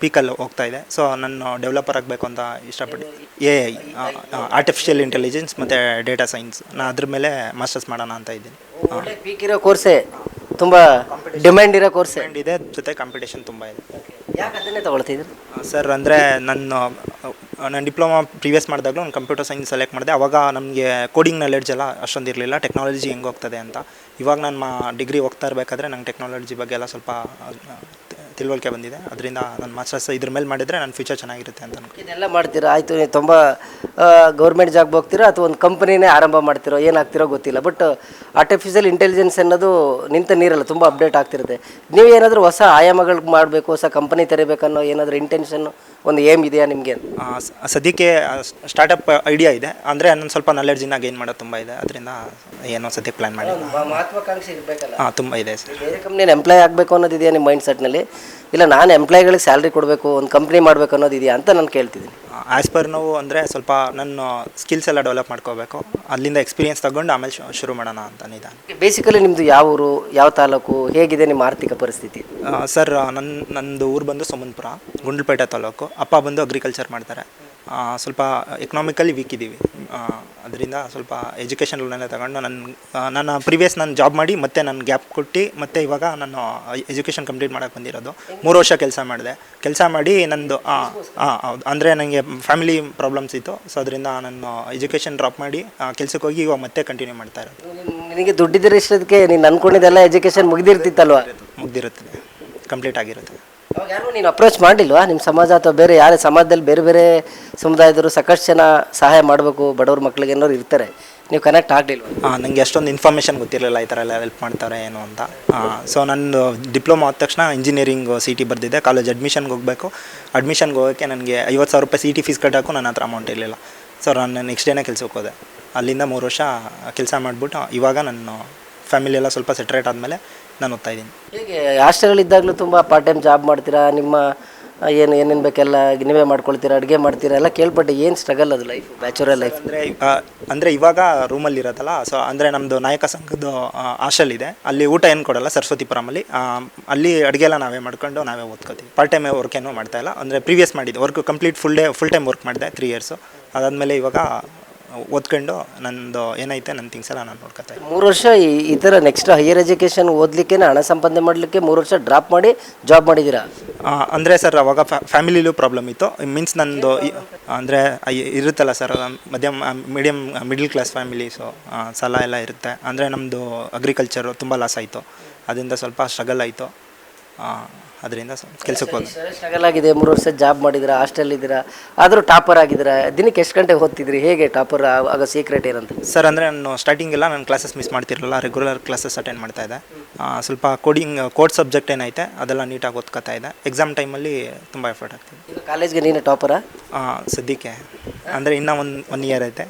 ಪೀಕಲ್ಲಿ ಹೋಗ್ತಾ ಇದೆ. ಸೊ ನಾನು ಡೆವಲಪರ್ ಆಗಬೇಕು ಅಂತ ಇಷ್ಟಪಟ್ಟು ಎ ಐ ಆರ್ಟಿಫಿಷಿಯಲ್ ಇಂಟೆಲಿಜೆನ್ಸ್ ಮತ್ತು ಡೇಟಾ ಸೈನ್ಸ್ ನಾನು ಅದ್ರ ಮೇಲೆ ಮಾಸ್ಟರ್ಸ್ ಮಾಡೋಣ ಅಂತ ಇದ್ದೀನಿ. ಪೀಕ್ ಇರೋ ಕೋರ್ಸೇ ತುಂಬ ಡಿಮ್ಯಾಂಡ್ ಇರೋ ಕೋರ್ಸ್ ಇದೆ ಜೊತೆ ಕಾಂಪಿಟೇಷನ್ ತುಂಬ ಇದೆ. ಯಾಕೆ ಅದನ್ನೇ ತಗೊಳ್ತಿದ್ರು ಸರ್ ಅಂದರೆ ನನ್ನ ನಾನು ಡಿಪ್ಲೊಮಾ ಪ್ರಿವಿಯಸ್ ಮಾಡಿದಾಗಲೂ ನಾನು ಕಂಪ್ಯೂಟರ್ ಸೈನ್ಸ್ ಸೆಲೆಕ್ಟ್ ಮಾಡಿದೆ. ಅವಾಗ ನಮಗೆ ಕೋಡಿಂಗ್ ನಾಲೆಡ್ಜ್ ಎಲ್ಲ ಅಷ್ಟೊಂದು ಇರಲಿಲ್ಲ. ಟೆಕ್ನಾಲಜಿ ಹೆಂಗೆ ಹೋಗ್ತದೆ ಅಂತ. ಇವಾಗ ನಾನು ಮಾ ಡಿಗ್ರಿ ಹೋಗ್ತಾ ಇರಬೇಕಾದ್ರೆ ನಂಗೆ ಟೆಕ್ನಾಲಜಿ ಬಗ್ಗೆ ಎಲ್ಲ ಸ್ವಲ್ಪ ತಿಳುವಳಿಕೆ ಬಂದಿದೆ. ಅದರಿಂದ ನನ್ನ ಮಾಸ್ಟರ್ಸ್ ಇದ್ರ ಮೇಲೆ ಮಾಡಿದರೆ ನನ್ನ ಫ್ಯೂಚರ್ ಚೆನ್ನಾಗಿರುತ್ತೆ ಅಂತ ಅನ್ಕೊ ಇದೆಲ್ಲ ಮಾಡ್ತೀರಾ? ಆಯಿತು ನೀವು ತುಂಬ ಗೌರ್ಮೆಂಟ್ ಜಾಬ್ಗೆ ಹೋಗ್ತೀರಾ ಅಥವಾ ಒಂದು ಕಂಪ್ನಿನೇ ಆರಂಭ ಮಾಡ್ತಿರೋ? ಏನಾಗ್ತಿರೋ ಗೊತ್ತಿಲ್ಲ. ಬಟ್ ಆರ್ಟಿಫಿಷಿಯಲ್ ಇಂಟೆಲಿಜೆನ್ಸ್ ಅನ್ನೋದು ನಿಂತ ನೀರಲ್ಲ ತುಂಬ ಅಪ್ಡೇಟ್ ಆಗ್ತಿರುತ್ತೆ. ನೀವು ಏನಾದರೂ ಹೊಸ ಆಯಾಮಗಳು ಮಾಡಬೇಕು ಹೊಸ ಕಂಪನಿ ತೆರಿಬೇಕನ್ನೋ ಏನಾದರೂ ಇಂಟೆನ್ಷನ್ ಒಂದು ಏಮ್ ಇದೆಯಾ ನಿಮಗೆ? ಆ, ಸ- ಸದ್ಯಕ್ಕೆ ಸ್ಟಾರ್ಟಪ್ ಐಡಿಯಾ ಇದೆ. ಅಂದರೆ ನನ್ನ ಸ್ವಲ್ಪ ನಾಲೆಡ್ಜಿನ ಗೇನ್ ಮಾಡೋದು ತುಂಬ ಇದೆ. ಅದರಿಂದ ಏನೋ ಸದ್ಯಕ್ಕೆ ಪ್ಲ್ಯಾನ್ ಮಾಡಿ ಮಹತ್ವಾಕಾಂಕ್ಷೆ ಇರಬೇಕಲ್ಲ. ಹಾಂ ತುಂಬ ಇದೆ ಸರ್. ಬೇರೆ ಕಂಪ್ನಿನ ಎಂಪ್ಲಾಯ್ ಆಗಬೇಕು ಅನ್ನೋದಿದೆಯಾ ನಿಮ್ಮ ಮೈಂಡ್ ಸೆಟ್ನಲ್ಲಿ ಇಲ್ಲ ನಾನು ಎಂಪ್ಲಾಯ್ಗಳಿಗೆ ಸ್ಯಾಲ್ರಿ ಕೊಡಬೇಕು ಒಂದು ಕಂಪ್ನಿ ಮಾಡಬೇಕು ಅನ್ನೋದು ಇದೆಯಾ ಅಂತ ನಾನು ಕೇಳ್ತಿದ್ದೀನಿ. ಆ್ಯಸ್ ಪರ್ ನಾವು ಅಂದರೆ ಸ್ವಲ್ಪ ನನ್ನ ಸ್ಕಿಲ್ಸ್ ಎಲ್ಲ ಡೆವಲಪ್ ಮಾಡ್ಕೋಬೇಕು. ಅಲ್ಲಿಂದ ಎಕ್ಸ್ಪೀರಿಯನ್ಸ್ ತಗೊಂಡು ಆಮೇಲೆ ಶು- ಶುರು ಮಾಡೋಣ ಅಂತ ನಿಧಾನ. ಬೇಸಿಕಲಿ ನಿಮ್ಮದು ಯಾವ ಊರು ಯಾವ ತಾಲೂಕು ಹೇಗಿದೆ ನಿಮ್ಮ ಆರ್ಥಿಕ ಪರಿಸ್ಥಿತಿ? ಸರ್ ನನ್ನ ನಂದು ಊರು ಬಂದು ಸೋಮನ್ಪುರ ಗುಂಡ್ಲುಪೇಟೆ ತಾಲೂಕು. ಅಪ್ಪ ಬಂದು ಅಗ್ರಿಕಲ್ಚರ್ ಮಾಡ್ತಾರೆ. ಸ್ವಲ್ಪ ಎಕನಾಮಿಕಲಿ ವೀಕ್ ಇದ್ದೀವಿ. ಅದರಿಂದ ಸ್ವಲ್ಪ ಎಜುಕೇಷನ್ ಲೋನೆಲ್ಲ ತಗೊಂಡು ನನ್ನ ನನ್ನ ಪ್ರಿವಿಯಸ್ ನಾನು ಜಾಬ್ ಮಾಡಿ ಮತ್ತೆ ನಾನು ಗ್ಯಾಪ್ ಕೊಟ್ಟು ಮತ್ತೆ ಇವಾಗ ನಾನು ಎಜುಕೇಷನ್ ಕಂಪ್ಲೀಟ್ ಮಾಡೋಕ್ಕೆ ಬಂದಿರೋದು. ಮೂರು ವರ್ಷ ಕೆಲಸ ಮಾಡಿದೆ. ಕೆಲಸ ಮಾಡಿ ನಂದು ಹಾಂ ಹಾಂ ಹೌದು. ಅಂದರೆ ನನಗೆ ಫ್ಯಾಮಿಲಿ ಪ್ರಾಬ್ಲಮ್ಸ್ ಇತ್ತು. ಸೊ ಅದರಿಂದ ನಾನು ಎಜುಕೇಷನ್ ಡ್ರಾಪ್ ಮಾಡಿ ಕೆಲಸಕ್ಕೆ ಹೋಗಿ ಇವಾಗ ಮತ್ತೆ ಕಂಟಿನ್ಯೂ ಮಾಡ್ತಾ ಇರೋದು. ನಿನಗೆ ದುಡ್ಡಿದ್ದರೆ ಇಷ್ಟಕ್ಕೆ ನೀನು ಅನ್ಕೊಂಡಿದ್ದೆಲ್ಲ ಎಜುಕೇಷನ್ ಮುಗಿದಿರ್ತಿತ್ತಲ್ವ? ಮುಗ್ದಿರುತ್ತೆ. ಕಂಪ್ಲೀಟ್ ಆಗಿರುತ್ತೆ. ಯಾರು ನೀನು ಅಪ್ರೋಚ್ ಮಾಡಿಲ್ವಾ ನಿಮ್ಮ ಸಮಾಜ ಅಥವಾ ಬೇರೆ ಯಾರೇ ಸಮಾಜದಲ್ಲಿ ಬೇರೆ ಬೇರೆ ಸಮುದಾಯದವರು ಸಾಕಷ್ಟು ಜನ ಸಹಾಯ ಮಾಡಬೇಕು, ಬಡವ್ರ ಅನ್ನೋರು ಇರ್ತಾರೆ. ನೀವು ಕನೆಕ್ಟ್ ಆಗಲಿಲ್ಲ ಹಾಂ ನನಗೆ ಅಷ್ಟೊಂದು ಇನ್ಫಾರ್ಮೇಷನ್ ಗೊತ್ತಿರಲಿಲ್ಲ ಈ ಥರ ಎಲ್ಲ ಹೆಲ್ಪ್ ಮಾಡ್ತಾರೆ ಏನು ಅಂತ. ಸೊ ನಾನು ಡಿಪ್ಲೊಮಾ ಆದ ತಕ್ಷಣ ಇಂಜಿನಿಯರಿಂಗ್ ಸಿ ಟಿ ಬರೆದಿದ್ದೆ ಕಾಲೇಜ್ ಅಡ್ಮಿಷನ್ಗೆ ಹೋಗಬೇಕು. ಅಡ್ಮಿಷನ್ಗೆ ಹೋಗೋಕ್ಕೆ ನನಗೆ ಐವತ್ತು ಸಾವಿರ ರೂಪಾಯಿ ಸಿ ಟಿ ಫೀಸ್ ಕಟ್ಟಾಕು ನನ್ನ ಹತ್ರ ಅಮೌಂಟ್ ಇರಲಿಲ್ಲ. ಸೊ ನಾನು ನೆಕ್ಸ್ಟ್ ಡೇನೇ ಕೆಲ್ಸಕ್ಕೆ ಹೋದೆ. ಅಲ್ಲಿಂದ ಮೂರು ವರ್ಷ ಕೆಲಸ ಮಾಡಿಬಿಟ್ಟು ಇವಾಗ ನಾನು ಫ್ಯಾಮಿಲಿ ಎಲ್ಲ ಸ್ವಲ್ಪ ಸೆಟ್ರೇಟ್ ಆದಮೇಲೆ ನಾನು ಓದ್ತಾ ಇದ್ದೀನಿ. ಹೇಗೆ ಹಾಸ್ಟೆಲ್ಗಳಿದ್ದಾಗಲೂ ತುಂಬ ಪಾರ್ಟ್ ಟೈಮ್ ಜಾಬ್ ಮಾಡ್ತೀರಾ? ನಿಮ್ಮ ಏನು ಏನೇನು ಬೇಕೆಲ್ಲ ನೀವೇ ಮಾಡ್ಕೊಳ್ತೀರಾ? ಅಡುಗೆ ಮಾಡ್ತೀರಾ? ಎಲ್ಲ ಕೇಳ್ಪಟ್ಟೆ ಏನು ಸ್ಟ್ರಗಲ್ ಅದು ಲೈಫ್ ಬ್ಯಾಚುರಲ್ ಲೈಫ್ ಅಂದರೆ ಅಂದರೆ ಇವಾಗ ರೂಮಲ್ಲಿ ಇರೋದಲ್ಲ ಸೊ ಅಂದರೆ ನಮ್ಮದು ನಾಯಕ ಸಂಘದ ಹಾಸ್ಟೆಲ್ ಇದೆ. ಅಲ್ಲಿ ಊಟ ಏನು ಕೊಡಲ್ಲ ಸರಸ್ವತಿಪುರಮಲ್ಲಿ. ಅಲ್ಲಿ ಅಡುಗೆ ಎಲ್ಲ ನಾವೇ ಮಾಡ್ಕೊಂಡು ನಾವೇ ಓದ್ಕೋತೀವಿ. ಪಾರ್ಟ್ ಟೈಮ್ ವರ್ಕ್ ಏನೂ ಮಾಡ್ತಾ ಇಲ್ಲ. ಅಂದರೆ ಪ್ರೀವಿಯಸ್ ಮಾಡಿದ್ದೆ work complete full day full time work ಮಾಡಿದೆ ತ್ರೀ ಇಯರ್ಸು ಅದಾದಮೇಲೆ ಇವಾಗ ಓದ್ಕೊಂಡು ನಂದು ಏನೈತೆ ನನ್ನ ಥಿಂಗ್ಸ್ ಎಲ್ಲ ನಾನು ನೋಡ್ಕೊತಾ ಇದ್ದೀನಿ. ಮೂರು ವರ್ಷ ಈ ಈ ಥರ ನೆಕ್ಸ್ಟ್ ಹೈಯರ್ ಎಜುಕೇಷನ್ ಓದಲಿಕ್ಕೆ ಹಣ ಸಂಪಾದನೆ ಮಾಡಲಿಕ್ಕೆ ಮೂರು ವರ್ಷ ಡ್ರಾಪ್ ಮಾಡಿ ಜಾಬ್ ಮಾಡಿದ್ದೀರಾ? ಅಂದರೆ ಸರ್ ಅವಾಗ ಫ್ಯಾಮಿಲಿಲೂ ಪ್ರಾಬ್ಲಮ್ ಇತ್ತು. ಮೀನ್ಸ್ ನಂದು ಅಂದರೆ ಇರುತ್ತಲ್ಲ ಸರ್ ಮಧ್ಯಮ medium middle class family so ಸಾಲ ಎಲ್ಲ ಇರುತ್ತೆ. ಅಂದರೆ ನಮ್ಮದು ಅಗ್ರಿಕಲ್ಚರು ತುಂಬ ಲಾಸ್ ಆಯಿತು. ಅದರಿಂದ ಸ್ವಲ್ಪ ಸ್ಟ್ರಗಲ್ ಆಯಿತು. ಅದರಿಂದ ಕೆಲಸಕ್ಕೆ ಹೋಗಿ ಸ್ಟ್ರಗಲ್ ಆಗಿದೆ ಮೂರು ವರ್ಷ ಜಾಬ್ ಮಾಡಿದ್ದೀರಾ ಹಾಸ್ಟೆಲ್ ಇದ್ದೀರಾ? ಆದರೂ ಟಾಪರ್ ಆಗಿದ್ದೀರಾ? ದಿನಕ್ಕೆ ಎಷ್ಟು ಗಂಟೆ ಓದ್ತಿದ್ರಿ ಹೇಗೆ ಟಾಪರ್ ಆಗ ಸೀಕ್ರೆಟ್ ಏನಂತ? ಸರ್ ಅಂದರೆ ನಾನು ಸ್ಟಾರ್ಟಿಂಗ್ ಎಲ್ಲ ನಾನು ಕ್ಲಾಸಸ್ ಮಿಸ್ ಮಾಡ್ತಿರಲಿಲ್ಲ. ರೆಗ್ಯುಲರ್ ಕ್ಲಾಸಸ್ ಅಟೆಂಡ್ ಮಾಡ್ತಾ ಇದ್ದೆ. ಸ್ವಲ್ಪ ಕೋಡಿಂಗ್ ಕೋಡ್ ಸಬ್ಜೆಕ್ಟ್ ಏನೈತೆ ಅದೆಲ್ಲ ನೀಟಾಗಿ ಓದ್ಕೋತಾ ಇದೆ ಎಕ್ಸಾಮ್ ಟೈಮಲ್ಲಿ ತುಂಬ ಎಫರ್ಟ್ ಆಗ್ತಿದೆ. ಕಾಲೇಜ್ಗೆ ನೀನು ಟಾಪರಾ ಸದ್ಯಕ್ಕೆ. ಅಂದರೆ ಇನ್ನೂ ಒಂದು ಒನ್ ಇಯರ್ ಐತೆ.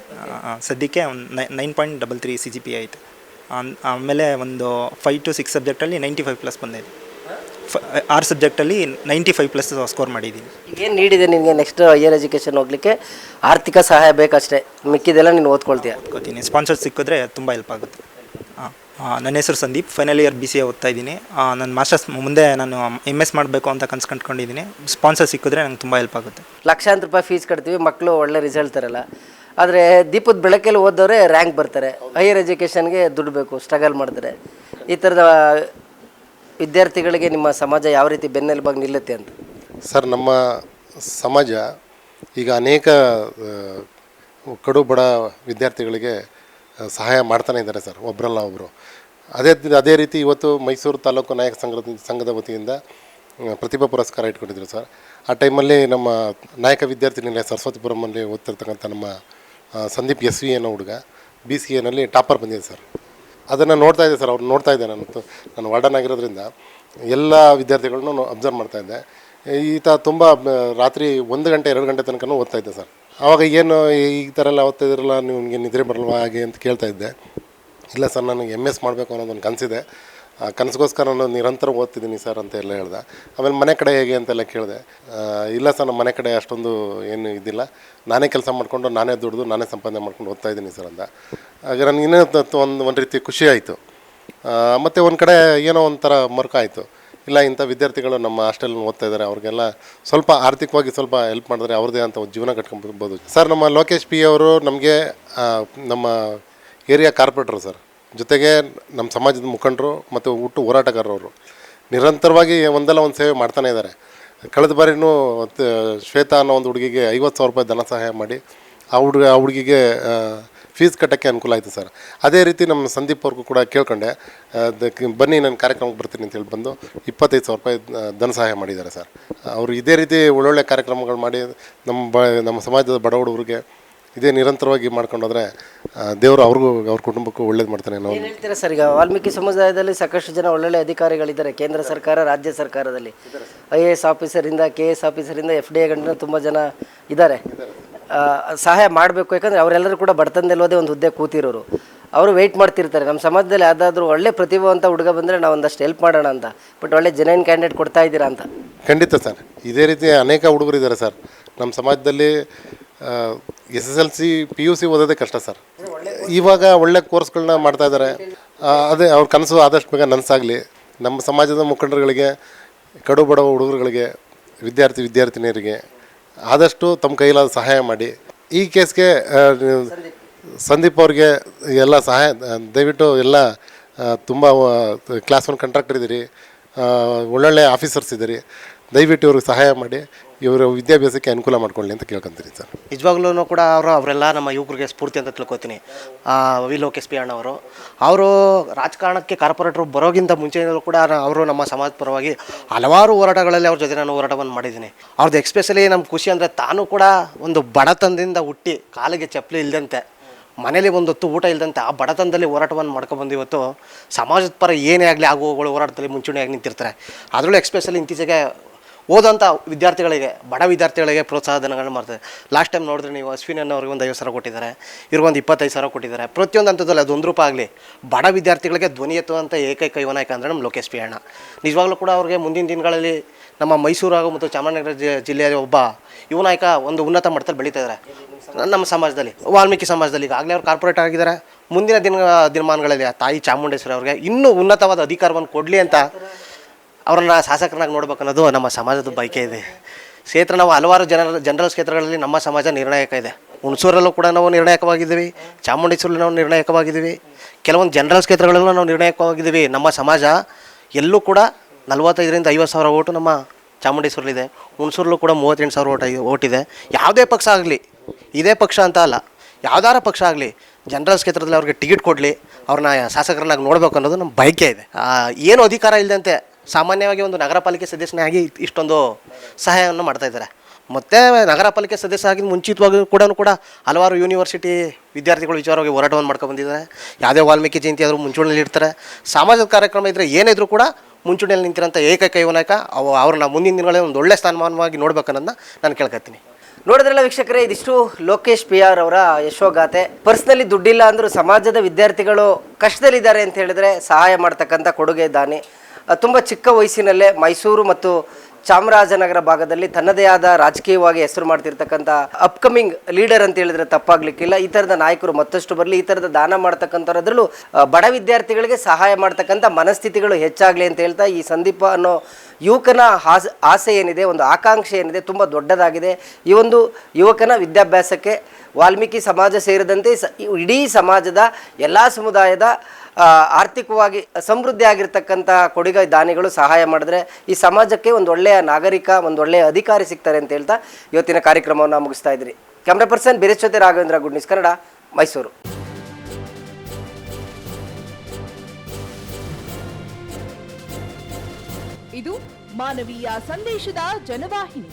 ಸದ್ಯಕ್ಕೆ ಒಂದು nine point double three C G P ಐತೆ. ಆಮೇಲೆ ಒಂದು ಫೈವ್ ಟು ಸಿಕ್ಸ್ ಸಬ್ಜೆಕ್ಟಲ್ಲಿ ನೈಂಟಿ ಫೈವ್ ಪ್ಲಸ್ ಬಂದಿದೆ. ಆರು ಸಬ್ಜೆಕ್ಟಲ್ಲಿ ನೈಂಟಿ ಫೈವ್ ಪ್ಲಸ್ ಸ್ಕೋರ್ ಮಾಡಿದ್ದೀನಿ. ಈಗೇನು ನೀಡಿದೆ ನಿನಗೆ ನೆಕ್ಸ್ಟ್ ಹೈಯರ್ ಎಜುಕೇಷನ್ ಹೋಗ್ಲಿಕ್ಕೆ? ಆರ್ಥಿಕ ಸಹಾಯ ಬೇಕಷ್ಟೇ. ಮಿಕ್ಕಿದೆಲ್ಲ ನೀನು ಓದ್ಕೊಳ್ತೀಯ. ಓದ್ಕೋತೀನಿ ಸ್ಪಾನ್ಸರ್ ಸಿಕ್ಕಿದ್ರೆ ತುಂಬ ಹೆಲ್ಪ್ ಆಗುತ್ತೆ. ಹಾಂ ನನ್ನ ಹೆಸರು Sandeep. Final year B C A ಓದ್ತಾ ಇದ್ದೀನಿ. ನನ್ನ ಮಾಸ್ಟರ್ಸ್ ಮುಂದೆ ನಾನು ಎಂ ಎಸ್ ಮಾಡಬೇಕು ಅಂತ ಕನ್ಸು ಕಂಡ್ಕೊಂಡಿದ್ದೀನಿ. ಸ್ಪಾನ್ಸರ್ ಸಿಕ್ಕಿದ್ರೆ ನಂಗೆ ತುಂಬ ಹೆಲ್ಪ್ ಆಗುತ್ತೆ. ಲಕ್ಷಾಂತರ ರೂಪಾಯಿ ಫೀಸ್ ಕಟ್ತೀವಿ. ಮಕ್ಕಳು ಒಳ್ಳೆ ರಿಸಲ್ಟ್ ತರಲ್ಲ. ಆದರೆ ದೀಪದ ಬೆಳಕಲ್ಲಿ ಓದೋರೆ ರ್ಯಾಂಕ್ ಬರ್ತಾರೆ. ಹೈಯರ್ ಎಜುಕೇಷನ್ಗೆ ದುಡ್ಡು ಬೇಕು ಸ್ಟ್ರಗಲ್ ಮಾಡ್ತಾರೆ. ಈ ಥರದ ವಿದ್ಯಾರ್ಥಿಗಳಿಗೆ ನಿಮ್ಮ ಸಮಾಜ ಯಾವ ರೀತಿ ಬೆನ್ನೆಲುಬಾಗಿ ನಿಲ್ಲುತ್ತೆ ಅಂತ? ಸರ್, ನಮ್ಮ ಸಮಾಜ ಈಗ ಅನೇಕ ಕಡು ಬಡ ವಿದ್ಯಾರ್ಥಿಗಳಿಗೆ ಸಹಾಯ ಮಾಡ್ತಾನೆ ಇದ್ದಾರೆ ಸರ್ ಒಬ್ಬರಲ್ಲ ಒಬ್ಬರು ಅದೇ ಅದೇ ರೀತಿ ಇವತ್ತು ಮೈಸೂರು ತಾಲೂಕು ನಾಯಕ ಸಂಘದ ಸಂಘದ ವತಿಯಿಂದ ಪ್ರತಿಭಾ ಪುರಸ್ಕಾರ ಇಟ್ಕೊಂಡಿದ್ರು ಸರ್. ಆ ಟೈಮಲ್ಲಿ ನಮ್ಮ ನಾಯಕ ವಿದ್ಯಾರ್ಥಿ ನಿಲಯ ಸರಸ್ವತಿಪುರಮಲ್ಲಿ ಓದ್ತಿರ್ತಕ್ಕಂಥ ನಮ್ಮ ಸಂದೀಪ್ ಎಸ್ ವಿ ಅನ್ನೋ ಹುಡುಗ, ಬಿ ಸಿ ಎನಲ್ಲಿ ಟಾಪರ್ ಬಂದಿದೆ ಸರ್. ಅದನ್ನು ನೋಡ್ತಾ ಇದ್ದೆ ಸರ್, ಅವ್ರು ನೋಡ್ತಾ ಇದ್ದೆ ನಾನು ನಾನು ವಾರ್ಡನ್ ಆಗಿರೋದ್ರಿಂದ. ಎಲ್ಲ ವಿದ್ಯಾರ್ಥಿಗಳನ್ನೂ ಅಬ್ಸರ್ವ್ ಮಾಡ್ತಾ ಇದ್ದೆ. ಈತ ತುಂಬ ರಾತ್ರಿ ಒಂದು ಗಂಟೆ, ಎರಡು ಗಂಟೆ ತನಕನೂ ಓದ್ತಾ ಇದ್ದೆ ಸರ್. ಆವಾಗ ಏನು, ಈ ಥರ ಎಲ್ಲ ಓದ್ತಾ ಇದ್ರಲ್ಲ ನಿಮಗೆ ನಿದ್ರೆ ಬರಲ್ವಾ, ಹಾಗೆ ಅಂತ ಕೇಳ್ತಾ ಇದ್ದೆ. ಇಲ್ಲ ಸರ್, ನನಗೆ ಎಂ ಎಸ್ ಮಾಡಬೇಕು ಅನ್ನೋದೊಂದು ಕನಸಿದೆ. ಕನಸಿಗೋಸ್ಕರ ನಾನು ನಿರಂತರ ಓದ್ತಿದ್ದೀನಿ ಸರ್ ಅಂತ ಎಲ್ಲ ಹೇಳ್ದೆ. ಆಮೇಲೆ ಮನೆ ಕಡೆ ಹೇಗೆ ಅಂತೆಲ್ಲ ಕೇಳಿದೆ. ಇಲ್ಲ ಸರ್, ನಮ್ಮ ಮನೆ ಕಡೆ ಅಷ್ಟೊಂದು ಏನು ಇದಿಲ್ಲ. ನಾನೇ ಕೆಲಸ ಮಾಡಿಕೊಂಡು, ನಾನೇ ದುಡ್ದು, ನಾನೇ ಸಂಪಾದನೆ ಮಾಡ್ಕೊಂಡು ಓದ್ತಾ ಇದ್ದೀನಿ ಸರ್ ಅಂತ. ಹಾಗೆ ನನಗೆ ಇನ್ನೂ ಒಂದು ಒಂದು ರೀತಿ ಖುಷಿ ಆಯಿತು. ಮತ್ತು ಒಂದು ಕಡೆ ಏನೋ ಒಂಥರ ಮರ್ಕ ಆಯಿತು. ಇಲ್ಲ, ಇಂಥ ವಿದ್ಯಾರ್ಥಿಗಳು ನಮ್ಮ ಹಾಸ್ಟೆಲ್ ಓದ್ತಾ ಇದ್ದಾರೆ. ಅವ್ರಿಗೆಲ್ಲ ಸ್ವಲ್ಪ ಆರ್ಥಿಕವಾಗಿ ಸ್ವಲ್ಪ ಹೆಲ್ಪ್ ಮಾಡಿದ್ರೆ ಅವ್ರದ್ದೇ ಅಂತ ಒಂದು ಜೀವನ ಕಟ್ಕೊಂಡ್ಬೋದು ಸರ್, ನಮ್ಮ ಲೋಕೇಶ್ ಪಿ ಅವರು ನಮಗೆ ನಮ್ಮ ಏರಿಯಾ ಕಾರ್ಪೊರೇಟ್ರು ಸರ್. ಜೊತೆಗೆ ನಮ್ಮ ಸಮಾಜದ ಮುಖಂಡರು ಮತ್ತು ಹುಟ್ಟು ಹೋರಾಟಗಾರರವರು ನಿರಂತರವಾಗಿ ಒಂದಲ್ಲ ಒಂದು ಸೇವೆ ಮಾಡ್ತಾನೆ ಇದ್ದಾರೆ. ಕಳೆದ ಬಾರಿನೂ ಶ್ವೇತಾ ಅನ್ನೋ ಒಂದು ಹುಡುಗಿಗೆ ಐವತ್ತು ಸಾವಿರ ರೂಪಾಯಿ ಧನ ಸಹಾಯ ಮಾಡಿ ಆ ಹುಡುಗ, ಆ ಹುಡುಗಿಗೆ ಫೀಸ್ ಕಟ್ಟೋಕ್ಕೆ ಅನುಕೂಲ ಆಯಿತು ಸರ್. ಅದೇ ರೀತಿ ನಮ್ಮ ಸಂದೀಪ್ ಅವ್ರಿಗೂ ಕೂಡ ಕೇಳ್ಕೊಂಡೆ ಬನ್ನಿ ನಾನು ಕಾರ್ಯಕ್ರಮಕ್ಕೆ ಬರ್ತೀನಿ ಅಂತ ಹೇಳಿ ಬಂದು ಇಪ್ಪತ್ತೈದು ಸಾವಿರ ರೂಪಾಯಿ ಧನ ಸಹಾಯ ಮಾಡಿದ್ದಾರೆ ಸರ್. ಅವರು ಇದೇ ರೀತಿ ಒಳ್ಳೊಳ್ಳೆ ಕಾರ್ಯಕ್ರಮಗಳು ಮಾಡಿ ನಮ್ಮ ಬ, ನಮ್ಮ ಸಮಾಜದ ಬಡ ಹುಡುಗರಿಗೆ ಇದೇ ನಿರಂತರವಾಗಿ ಮಾಡ್ಕೊಂಡೋದ್ರೆ ದೇವರು ಅವ್ರಿಗೂ ಅವ್ರ ಕುಟುಂಬಕ್ಕೂ ಒಳ್ಳೇದು ಮಾಡ್ತಾನೆ ಅನ್ನೋ ಏನು ಹೇಳ್ತೀರಾ ಸರ್? ಈಗ ವಾಲ್ಮೀಕಿ ಸಮುದಾಯದಲ್ಲಿ ಸಾಕಷ್ಟು ಜನ ಒಳ್ಳೊಳ್ಳೆ ಅಧಿಕಾರಿಗಳಿದ್ದಾರೆ. ಕೇಂದ್ರ ಸರ್ಕಾರ ರಾಜ್ಯ ಸರ್ಕಾರದಲ್ಲಿ. ಐ ಎ ಎಸ್ ಆಫೀಸರಿಂದ ಕೆ ಎಸ್ ಆಫೀಸರಿಂದ ಎಫ್ ಡಿ ಎ ಗಂಡ ತುಂಬ ಜನ ಇದ್ದಾರೆ. ಸಹಾಯ ಮಾಡಬೇಕು ಯಾಕಂದರೆ ಅವರೆಲ್ಲರೂ ಕೂಡ ಬಡತನದಲ್ಲೋದೇ ಒಂದು ಹುದ್ದೆ ಕೂತಿರೋರು. ಅವರು ವೆಯ್ಟ್ ಮಾಡ್ತಿರ್ತಾರೆ. ನಮ್ಮ ಸಮಾಜದಲ್ಲಿ ಯಾವುದಾದ್ರೂ ಒಳ್ಳೆ ಪ್ರತಿಭಾವಂತ ಹುಡುಗ ಬಂದರೆ ನಾವು ಒಂದಷ್ಟು ಹೆಲ್ಪ್ ಮಾಡೋಣ ಅಂತ. ಬಟ್ ಒಳ್ಳೆ ಜೆನ್ಯನ್ ಕ್ಯಾಂಡಿಡೇಟ್ ಕೊಡ್ತಾ ಇದ್ದೀರಾ ಅಂತ? ಖಂಡಿತ ಸರ್. ಇದೇ ರೀತಿ ಅನೇಕ ಹುಡುಗರು ಇದ್ದಾರೆ ಸರ್. ನಮ್ಮ ಸಮಾಜದಲ್ಲಿ S S L C P U C ಓದೋದೇ ಕಷ್ಟ ಸರ್. ಇವಾಗ ಒಳ್ಳೆ ಕೋರ್ಸ್ಗಳನ್ನ ಮಾಡ್ತಾ ಇದ್ದಾರೆ. ಅದೇ ಅವ್ರ ಕನಸು ಆದಷ್ಟು ಬೇಗ ನನಸಾಗಲಿ. ನಮ್ಮ ಸಮಾಜದ ಮುಖಂಡರುಗಳಿಗೆ, ಕಡು ಬಡವ ಹುಡುಗರುಗಳಿಗೆ, ವಿದ್ಯಾರ್ಥಿ ವಿದ್ಯಾರ್ಥಿನಿಯರಿಗೆ ಆದಷ್ಟು ತಮ್ಮ ಕೈಲಾದ ಸಹಾಯ ಮಾಡಿ. ಈ ಕೇಸ್ಗೆ ಸಂದೀಪ್ ಅವ್ರಿಗೆ ಎಲ್ಲ ಸಹಾಯ, ದಯವಿಟ್ಟು ಎಲ್ಲ ತುಂಬ ಕ್ಲಾಸ್ ಒನ್ ಕಂಟ್ರಾಕ್ಟರ್ ಇದ್ದೀರಿ. ಒಳ್ಳೊಳ್ಳೆ ಆಫೀಸರ್ಸ್ ಇದ್ದೀರಿ. ದಯವಿಟ್ಟು ಇವ್ರಿಗೆ ಸಹಾಯ ಮಾಡಿ, ಇವರ ವಿದ್ಯಾಭ್ಯಾಸಕ್ಕೆ ಅನುಕೂಲ ಮಾಡ್ಕೊಳ್ಳಿ ಅಂತ ಕೇಳ್ಕೊಂತೀನಿ ಸರ್. ನಿಜವಾಗ್ಲೂ ಕೂಡ ಅವರು, ಅವರೆಲ್ಲ ನಮ್ಮ ಯುವಕರಿಗೆ ಸ್ಫೂರ್ತಿ ಅಂತ ತಿಳ್ಕೊತೀನಿ. ವಿ ಲೋಕೇಶ್ ಪಿ ಅಣ್ಣವರು. ಅವರು ರಾಜಕಾರಣಕ್ಕೆ ಕಾರ್ಪೊರೇಟ್ರು ಬರೋಗಿಂತ ಮುಂಚೆಯಿಂದಲೂ ಕೂಡ ಅವರು ನಮ್ಮ ಸಮಾಜ ಪರವಾಗಿ ಹಲವಾರು ಹೋರಾಟಗಳಲ್ಲಿ ಅವ್ರ ಜೊತೆ ನಾನು ಹೋರಾಟವನ್ನು ಮಾಡಿದ್ದೀನಿ. ಅವ್ರದ್ದು ಎಕ್ಸ್ಪೆಷಲಿ ನಮ್ಮ ಖುಷಿ ಅಂದರೆ ತಾನು ಕೂಡ ಒಂದು ಬಡತನದಿಂದ ಹುಟ್ಟಿ ಕಾಲಿಗೆ ಚಪ್ಪಲಿ ಇಲ್ಲದಂತೆ ಮನೇಲಿ ಒಂದು ಹೊತ್ತು ಊಟ ಇಲ್ಲದಂತೆ ಆ ಬಡತನದಲ್ಲಿ ಹೋರಾಟವನ್ನು ಮಾಡ್ಕೊಬಂದು ಇವತ್ತು ಸಮಾಜದ ಪರ ಏನೇ ಆಗಲಿ ಆಗುವಗಳು ಹೋರಾಟದಲ್ಲಿ ಮುಂಚೂಣಿಯಾಗಿ ನಿಂತಿರ್ತಾರೆ. ಅದರಲ್ಲೂ ಎಕ್ಸ್ಪೆಷಲಿ ಇತ್ತೀಚೆಗೆ ಓದೋಂಥ ವಿದ್ಯಾರ್ಥಿಗಳಿಗೆ, ಬಡ ವಿದ್ಯಾರ್ಥಿಗಳಿಗೆ ಪ್ರೋತ್ಸಾಹಧನಗಳನ್ನ ಮಾಡ್ತಾರೆ. ಲಾಸ್ಟ್ ಟೈಮ್ ನೋಡಿದ್ರೆ ನೀವು ಅಶ್ವಿನ್ ಅವ್ರಿಗೆ ಒಂದು ಐವತ್ತು ಸಾವಿರ ಕೊಟ್ಟಿದ್ದಾರೆ ಇವ್ರಿಗೊಂದು ಇಪ್ಪತ್ತೈದು ಸಾವಿರ ಕೊಟ್ಟಿದ್ದಾರೆ. ಪ್ರತಿಯೊಂದು ಹಂತದಲ್ಲಿ ಅದು ಒಂದು ರೂಪಾಯಿ ಆಗಲಿ, ಬಡ ವಿದ್ಯಾರ್ಥಿಗಳಿಗೆ ಧ್ವನಿ ಎತ್ತುವಂಥ ಏಕೈಕ ಯುವನಾಯಕ ಅಂದರೆ ನಮ್ಮ ಲೋಕೇಶ್ ಪಿ ಅಣ್ಣ ನಿಜವಾಗ್ಲೂ ಕೂಡ ಅವ್ರಿಗೆ ಮುಂದಿನ ದಿನಗಳಲ್ಲಿ ನಮ್ಮ ಮೈಸೂರು ಹಾಗೂ ಮತ್ತು ಚಾಮರಾಜನಗರ ಜಿಲ್ಲೆಯ ಒಬ್ಬ ಯುವನಾಯಕ ಒಂದು ಉನ್ನತ ಮಟ್ಟದಲ್ಲಿ ಬೆಳೀತಾ ಇದ್ದಾರೆ. ನಮ್ಮ ಸಮಾಜದಲ್ಲಿ, ವಾಲ್ಮೀಕಿ ಸಮಾಜದಲ್ಲಿ ಈಗಾಗಲೇ ಅವ್ರು ಕಾರ್ಪೊರೇಟ್ ಆಗಿದ್ದಾರೆ. ಮುಂದಿನ ದಿನ, ದಿನಮಾನಗಳಲ್ಲಿ ತಾಯಿ ಚಾಮುಂಡೇಶ್ವರಿ ಅವ್ರಿಗೆ ಇನ್ನೂ ಉನ್ನತವಾದ ಅಧಿಕಾರವನ್ನು ಕೊಡಲಿ ಅಂತ ಅವರನ್ನು ಶಾಸಕರನ್ನಾಗಿ ನೋಡ್ಬೇಕು ಅನ್ನೋದು ನಮ್ಮ ಸಮಾಜದ ಬಯಕೆ ಇದೆ. ಕ್ಷೇತ್ರ ನಾವು ಹಲವಾರು ಜನರ, ಜನರಲ್ ಕ್ಷೇತ್ರಗಳಲ್ಲಿ ನಮ್ಮ ಸಮಾಜ ನಿರ್ಣಾಯಕ ಇದೆ. ಹುಣಸೂರಲ್ಲೂ ಕೂಡ ನಾವು ನಿರ್ಣಾಯಕವಾಗಿದ್ದೀವಿ. ಚಾಮುಂಡೇಶ್ವರಲ್ಲಿ ನಾವು ನಿರ್ಣಾಯಕವಾಗಿದ್ದೀವಿ. ಕೆಲವೊಂದು ಜನರಲ್ ಕ್ಷೇತ್ರಗಳಲ್ಲೂ ನಾವು ನಿರ್ಣಾಯಕವಾಗಿದ್ದೀವಿ. ನಮ್ಮ ಸಮಾಜ ಎಲ್ಲೂ ಕೂಡ ನಲ್ವತ್ತೈದರಿಂದ ಐವತ್ತು ಸಾವಿರ ಓಟು ನಮ್ಮ ಚಾಮುಂಡೇಶ್ವರಲ್ಲಿದೆ. ಹುಣಸೂರಲ್ಲೂ ಕೂಡ ಮೂವತ್ತೆಂಟು ಸಾವಿರ ಓಟ್ ಓಟಿದೆ. ಯಾವುದೇ ಪಕ್ಷ ಆಗಲಿ, ಇದೇ ಪಕ್ಷ ಅಂತ ಅಲ್ಲ, ಯಾವ್ದಾರ ಪಕ್ಷ ಆಗಲಿ, ಜನರಲ್ ಕ್ಷೇತ್ರದಲ್ಲಿ ಅವ್ರಿಗೆ ಟಿಕೆಟ್ ಕೊಡಲಿ, ಅವ್ರನ್ನ ಶಾಸಕರನ್ನಾಗಿ ನೋಡಬೇಕು ಅನ್ನೋದು ನಮ್ಮ ಬಯಕೆ ಇದೆ. ಏನು ಅಧಿಕಾರ ಇಲ್ಲದಂತೆ ಸಾಮಾನ್ಯವಾಗಿ ಒಂದು ನಗರ ಪಾಲಿಕೆ ಸದಸ್ಯನಾಗಿ ಇಷ್ಟೊಂದು ಸಹಾಯವನ್ನು ಮಾಡ್ತಾ ಇದ್ದಾರೆ. ಮತ್ತು ನಗರ ಪಾಲಿಕೆ ಸದಸ್ಯ ಆಗಿ ಮುಂಚಿತವಾಗಿ ಕೂಡ ಕೂಡ ಹಲವಾರು ಯೂನಿವರ್ಸಿಟಿ ವಿದ್ಯಾರ್ಥಿಗಳು ವಿಚಾರವಾಗಿ ಹೋರಾಟವನ್ನು ಮಾಡ್ಕೊಂಡು ಬಂದಿದ್ದಾರೆ. ಯಾವುದೇ ವಾಲ್ಮೀಕಿ ಜಯಂತಿ ಆದರೂ ಮುಂಚೂಣಿಯಲ್ಲಿ ಇರ್ತಾರೆ ಸಾಮಾಜಿಕ ಕಾರ್ಯಕ್ರಮ ಇದ್ದರೆ ಏನಿದ್ರು ಕೂಡ ಮುಂಚೂಣಿಯಲ್ಲಿ ನಿಂತಿರೋಂಥ ಏಕೈಕ ಯುವನಾಯಕ ಅವು ಅವ್ರನ್ನ ಮುಂದಿನ ದಿನಗಳಲ್ಲಿ ಒಂದು ಒಳ್ಳೆ ಸ್ಥಾನಮಾನವಾಗಿ ನೋಡ್ಬೇಕನ್ನೋದನ್ನ ನಾನು ಕೇಳ್ಕೊತೀನಿ. ನೋಡಿದ್ರಲ್ಲ ವೀಕ್ಷಕರೇ, ಇದಿಷ್ಟು ಲೋಕೇಶ್ ಪಿ ಆರ್ ಅವರ ಯಶೋಗಾಥೆ. ಪರ್ಸ್ನಲಿ ದುಡ್ಡಿಲ್ಲ ಅಂದರೂ ಸಮಾಜದ ವಿದ್ಯಾರ್ಥಿಗಳು ಕಷ್ಟದಲ್ಲಿದ್ದಾರೆ ಅಂತ ಹೇಳಿದ್ರೆ ಸಹಾಯ ಮಾಡ್ತಕ್ಕಂಥ ಕೊಡುಗೆ ದಾನಿ. ತುಂಬ ಚಿಕ್ಕ ವಯಸ್ಸಿನಲ್ಲೇ ಮೈಸೂರು ಮತ್ತು ಚಾಮರಾಜನಗರ ಭಾಗದಲ್ಲಿ ತನ್ನದೇ ಆದ ರಾಜಕೀಯವಾಗಿ ಹೆಸರು ಮಾಡ್ತಿರ್ತಕ್ಕಂಥ ಅಪ್ಕಮಿಂಗ್ ಲೀಡರ್ ಅಂತ ಹೇಳಿದ್ರೆ ತಪ್ಪಾಗ್ಲಿಕ್ಕಿಲ್ಲ. ಈ ಥರದ ನಾಯಕರು ಮತ್ತಷ್ಟು ಬರಲಿ ಈ ಥರದ ದಾನ ಮಾಡ್ತಕ್ಕಂಥದ್ರಲ್ಲೂ ಅಹ್, ಬಡ ವಿದ್ಯಾರ್ಥಿಗಳಿಗೆ ಸಹಾಯ ಮಾಡ್ತಕ್ಕಂಥ ಮನಸ್ಥಿತಿಗಳು ಹೆಚ್ಚಾಗಲಿ ಅಂತ ಹೇಳ್ತಾ ಈ ಸಂದೀಪ ಅನ್ನೋ ಯುವಕನ ಆಸೆ ಆಸೆ ಏನಿದೆ ಒಂದು ಆಕಾಂಕ್ಷೆ ಏನಿದೆ ತುಂಬ ದೊಡ್ಡದಾಗಿದೆ. ಈ ಒಂದು ಯುವಕನ ವಿದ್ಯಾಭ್ಯಾಸಕ್ಕೆ ವಾಲ್ಮೀಕಿ ಸಮಾಜ ಸೇರಿದಂತೆ ಇಡೀ ಸಮಾಜದ ಎಲ್ಲ ಸಮುದಾಯದ ಆರ್ಥಿಕವಾಗಿ ಸಮೃದ್ಧಿ ಆಗಿರ್ತಕ್ಕಂಥ ಕೊಡುಗೆ ದಾನಿಗಳು ಸಹಾಯ ಮಾಡಿದ್ರೆ ಈ ಸಮಾಜಕ್ಕೆ ಒಂದು ಒಳ್ಳೆಯ ನಾಗರಿಕ, ಒಂದು ಒಳ್ಳೆಯ ಅಧಿಕಾರಿ ಸಿಗ್ತಾರೆ ಅಂತ ಹೇಳ್ತಾ ಇವತ್ತಿನ ಕಾರ್ಯಕ್ರಮವನ್ನು ಮುಗಿಸ್ತಾ ಇದ್ರಿ. ಕ್ಯಾಮ್ರಾ ಪರ್ಸನ್ ಜೊತೆ ರಾಘವೇಂದ್ರ ಗುಡ್ ನ್ಯೂಸ್ ಕನ್ನಡ ಮೈಸೂರು ಇದು ಮಾನವೀಯ ಸಂದೇಶದ ಜನವಾಹಿನಿ.